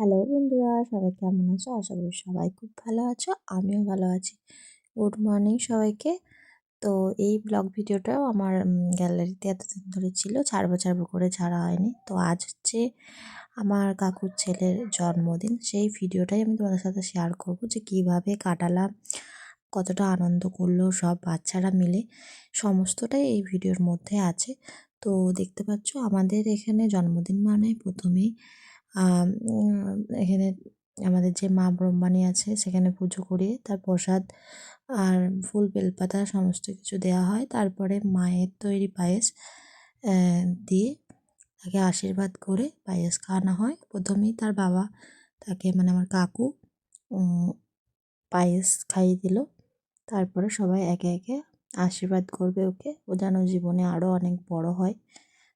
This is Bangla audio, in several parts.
হ্যালো বন্ধুরা, সবাই কেমন আছো? আশা করি সবাই খুব ভালো আছো, আমিও ভালো আছি। গুড মর্নিং সবাইকে। তো এই ব্লগ ভিডিওটাও আমার গ্যালারিতে এতদিন ধরে ছিল, ছাড়বো ছাড়বো করে ছাড়া হয়নি। তো আজ হচ্ছে আমার কাকুর ছেলের জন্মদিন, সেই ভিডিওটাই আমি তোমাদের সাথে শেয়ার করব যে কীভাবে কাটালাম, কতটা আনন্দ করল সব বাচ্চারা মিলে। সমস্তটাই এই ভিডিওর মধ্যে আছে। তো দেখতে পাচ্ছ আমাদের এখানে জন্মদিন মানে প্রথমেই এখানে আমাদের যে মা ব্রহ্মাণী আছে, সেখানে পুজো করিয়ে তার প্রসাদ আর ফুল, বেলপাতা সমস্ত কিছু দেওয়া হয়। তারপরে মায়ের তৈরি পায়েস দিয়ে তাকে আশীর্বাদ করে পায়েস খাওয়ানো হয়। প্রথমেই তার বাবা তাকে মানে আমার কাকু পায়েস খাইয়ে দিল। তারপরে সবাই একে একে আশীর্বাদ করবে ওকে। ও যেন জীবনে আরও অনেক বড় হয়,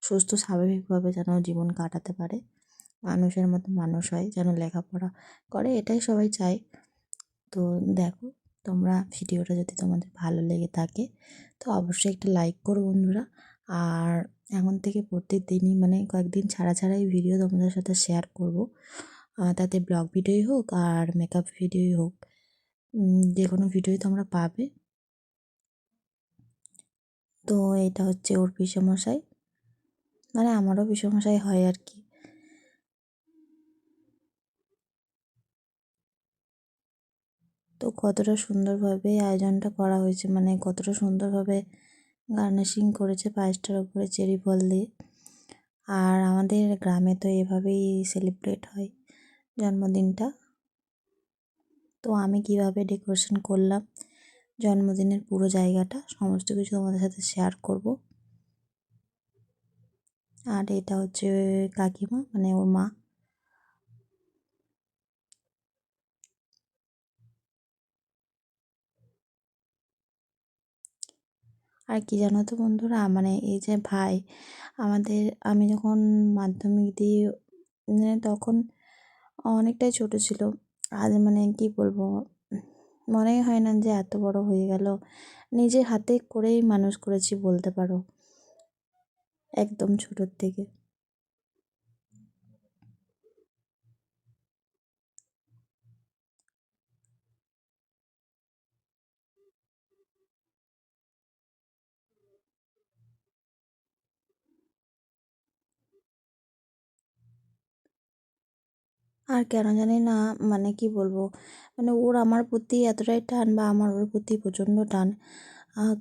সুস্থ, স্বাভাবিকভাবে যেন জীবন কাটাতে পারে। মানুষের মতো মানুষ হয় যেন লেখাপড়া করে, এটাই সবাই চায়। তো দেখো, তোমরা ভিডিওটা যদি তোমাদের ভালো লেগে থাকে, তো অবশ্যই একটা লাইক করো বন্ধুরা। আর এখন থেকে প্রত্যেক দিনই মানে কয়েকদিন ছাড়া ছাড়াই ভিডিও তোমাদের সাথে শেয়ার করব। তাতে ব্লগ ভিডিওই হোক আর মেকআপ ভিডিওই হোক যে কোনো ভিডিওই তোমরা পাবে। তো এটা হচ্ছে ওর পিসেমশাই। মানে আমারও পিসেমশাই হয় আর কি। তো কতটা সুন্দরভাবে আয়োজনটা করা হয়েছে মানে কতটা সুন্দরভাবে গার্নিশিং করেছে পায়েসটার উপরে চেরি ফল দিয়ে। আর আমাদের গ্রামে তো এভাবেই সেলিব্রেট হয় জন্মদিনটা। তো আমি কীভাবে ডেকোরেশন করলাম, জন্মদিনের পুরো জায়গাটা, সমস্ত কিছু তোমাদের সাথে শেয়ার করব। আর এটা হচ্ছে কাকিমা মানে ওর মা। আর কি জানো তো বন্ধুরা? মানে এই যে ভাই, আমাদের আমি যখন মাধ্যমিক দিই মানে তখন অনেকটাই ছোট ছিল। আজ মানে কি বলব? মনেই হয় না যে এত বড় হয়ে গেল। নিজের হাতে করেই মানুষ করেছি বলতে পারো। একদম ছোটোর থেকে। আর কেন জানি না মানে কি বলব? মানে ওর আমার প্রতি এতটাই টান বা আমার ওর প্রতি প্রচণ্ড টান।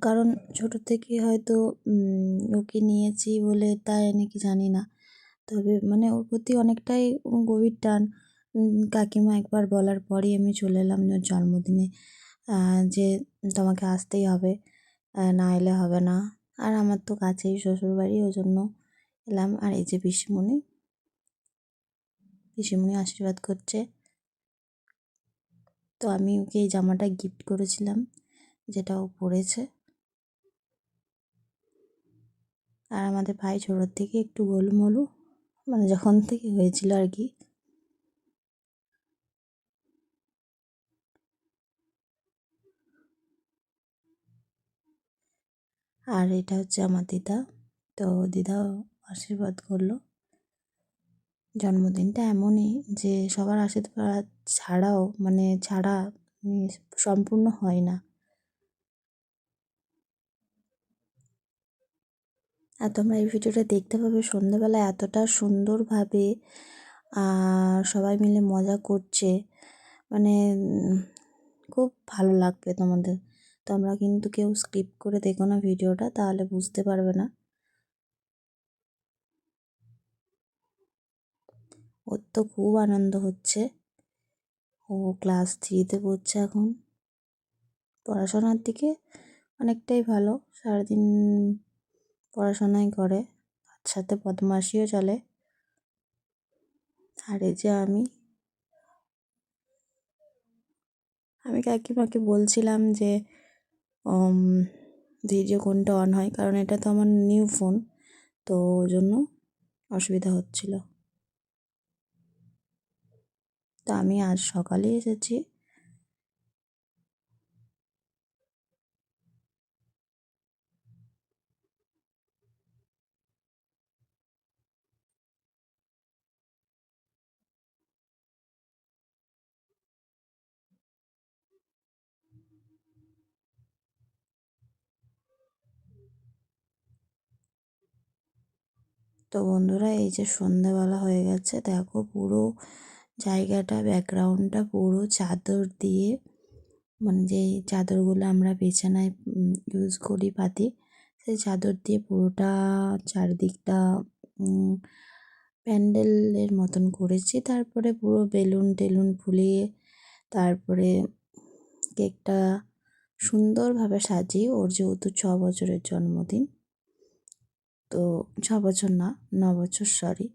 কারণ ছোটো থেকে হয়তো ওকে নিয়েছি বলে তাই নাকি জানি না। তবে মানে ওর প্রতি অনেকটাই গভীর টান। কাকিমা একবার বলার পরই আমি চলে এলাম ওর জন্মদিনে। যে তোমাকে আসতেই হবে না এলে হবে না। আর আমার তো কাছেই শ্বশুরবাড়ি, ওই জন্য এলাম। আর এই যে পিসিমণি পিসিমণি আশীর্বাদ করছে। তো আমি ওকে এই জামাটা গিফট করেছিলাম, যেটা ও পরেছে। আর আমাদের ভাই ছোটোর থেকে একটু গোলমলু মানে যখন থেকে হয়েছিল আর কি। আর এটা হচ্ছে আমার দিদা, তো দিদা আশীর্বাদ করল। জন্মদিনটা এমনই যে সবার আশীর্বাদ ছাড়াও মানে ছাড়া মানে সম্পূর্ণ হয় না। আর তোমরা এই ভিডিওটা দেখতে পাবে সন্ধ্যাবেলা এতটা সুন্দরভাবে সবাই মিলে মজা করছে। মানে খুব ভালো লাগবে তোমাদের। তোমরা কিন্তু কেউ স্কিপ করে দেখো না ভিডিওটা, তাহলে বুঝতে পারবে না। ওর তো খুব আনন্দ হচ্ছে। ও ক্লাস থ্রিতে পড়ছে এখন। পড়াশোনার দিকে অনেকটাই ভালো। সারাদিন পড়াশোনাই করে। তার সাথে বদমাশিও চলে। আর এই যে আমি। আমি কাকিমাকে বলছিলাম যে ভিডিও কোনটা অন হয়? কারণ এটা তো আমার নিউ ফোন তো জন্য অসুবিধা হচ্ছিল। তো আমি আজ সকালে এসেছি। তো বন্ধুরা এই যে সন্ধ্যেবেলা হয়ে গেছে দেখো পুরো জায়গাটা ব্যাকগ্রাউন্ডটা পুরো চাদর দিয়ে মানে যে চাদরগুলো আমরা বিছানায় ইউজ করি পাতি সেই চাদর দিয়ে পুরোটা চারদিকটা প্যান্ডেলের মতন করেছি। তারপরে পুরো বেলুন টেলুন ফুলিয়ে, তারপরে কেকটা সুন্দরভাবে সাজিয়ে, ওর যেহেতু ছ বছরের জন্মদিন, তো ছ বছর না, ন বছর সরি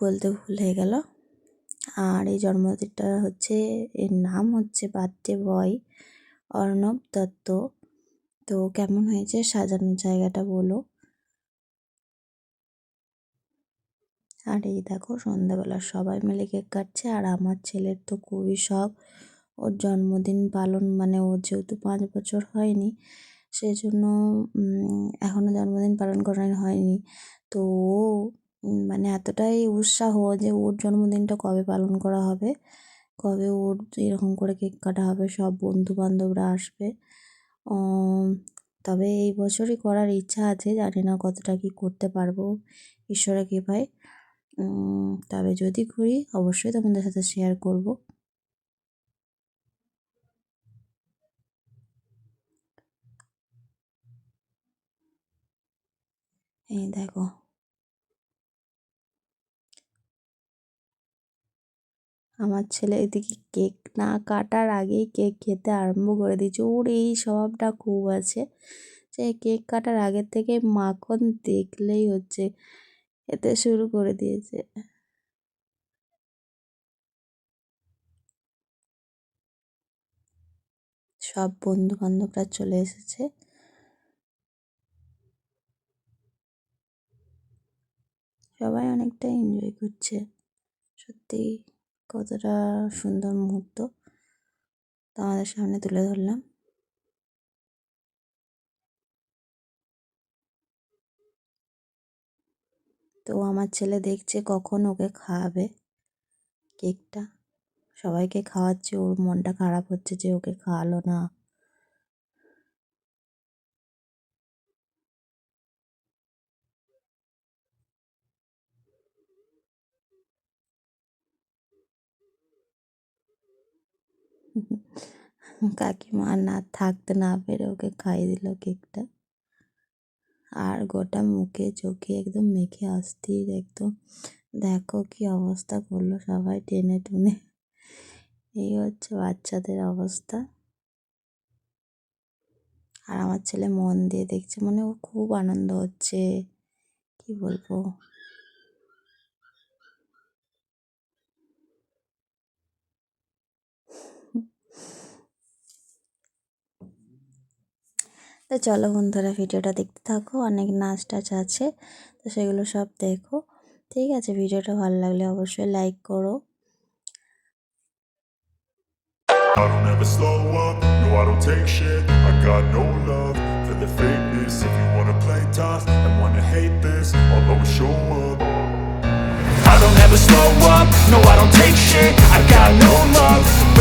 বলতে ভুল হয়ে গেল। আর এই জন্মদিনটা হচ্ছে, এর নাম হচ্ছে বার্থডে বয় অর্ণব দত্ত। তো কেমন হয়েছে সাজানোর জায়গাটা বলো। আর এই দেখো, সন্ধ্যাবেলা সবাই মিলে কেক কাটছে, আর আমার ছেলের তো খুবই শখ। ওর জন্মদিন পালন মানে ওর যেহেতু পাঁচ বছর হয়নি, সেজন্য এখনও জন্মদিন পালন করা হয়নি। তো ও মানে এতটাই উৎসাহ যে ওর জন্মদিনটা কবে পালন করা হবে, কবে ওর এরকম করে কেক কাটা হবে, সব বন্ধু বান্ধবরা আসবে তবে এই বছরই করার ইচ্ছা আছে, জানি না কতটা কি করতে পারব, ঈশ্বরের কৃপায়। তবে যদি করি, অবশ্যই তোমাদের সাথে শেয়ার করব। এই দেখো। আমার ছেলে এদিকে কেক না কাটার আগেই কেক খেতে আরম্ভ করে দিয়েছে। ওর এই স্বভাবটা খুব আছে যে কেক কাটার আগের থেকে মাখন দেখলেই হচ্ছে খেতে শুরু করে দিয়েছে। সব বন্ধু বান্ধবরা চলে এসেছে। সবাই অনেকটা এনজয় করছে সত্যি কতটা সুন্দর মুহূর্ত। তোমাদের সামনে তুলে ধরলাম। তো আমার ছেলে দেখছে কখন ওকে খাওয়াবে কেকটা। সবাইকে খাওয়াচ্ছে, ওর মনটা খারাপ হচ্ছে যে ওকে খাওয়ালো না। কাকিমা না থাকতে না পেরে ওকে খাইয়ে দিল কেকটা। আর গোটা মুখে চোখে একদম মেখে অস্থির একদম। দেখো কি অবস্থা করল সবাই টেনে টুনে। এই হচ্ছে বাচ্চাদের অবস্থা। আর আমার ছেলে মন দিয়ে দেখছে মানে ও খুব আনন্দ হচ্ছে। কি বলব? তো চলো বন্ধুরা ভিডিওটা দেখতে থাকো অনেক নাচ টাচ আছে তো সেগুলো সব দেখো ঠিক আছে ভিডিওটা ভালো লাগলে অবশ্যই লাইক করো I don't ever slow up, no I don't take shit I got no love for the fakeness If you wanna play tough and wanna hate this I'll always show up I don't ever slow up, no I don't take shit I got no love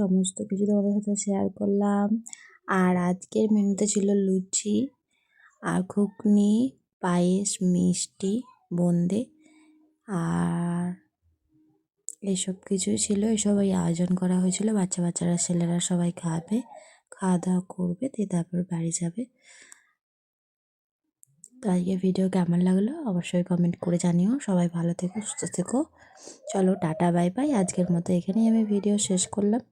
সমস্ত কিছু তোমাদের সাথে শেয়ার করলাম। আর আজকের মেনুতে ছিল লুচি আর ঘুগনি, পায়েস, মিষ্টি, বোঁদে আর এসব কিছুই ছিল। এসবই আয়োজন করা হয়েছিল। বাচ্চা বাচ্চারা, ছেলেরা সবাই খাবে। খাওয়া দাওয়া করবে, দিয়ে তারপর বাড়ি যাবে। তো আজকে ভিডিও কেমন লাগল অবশ্যই কমেন্ট করে জানিও। সবাই ভালো থেকো, সুস্থ থেকো। চলো টাটা বাই বাই আজকের মতো এখানেই আমি ভিডিও শেষ করলাম।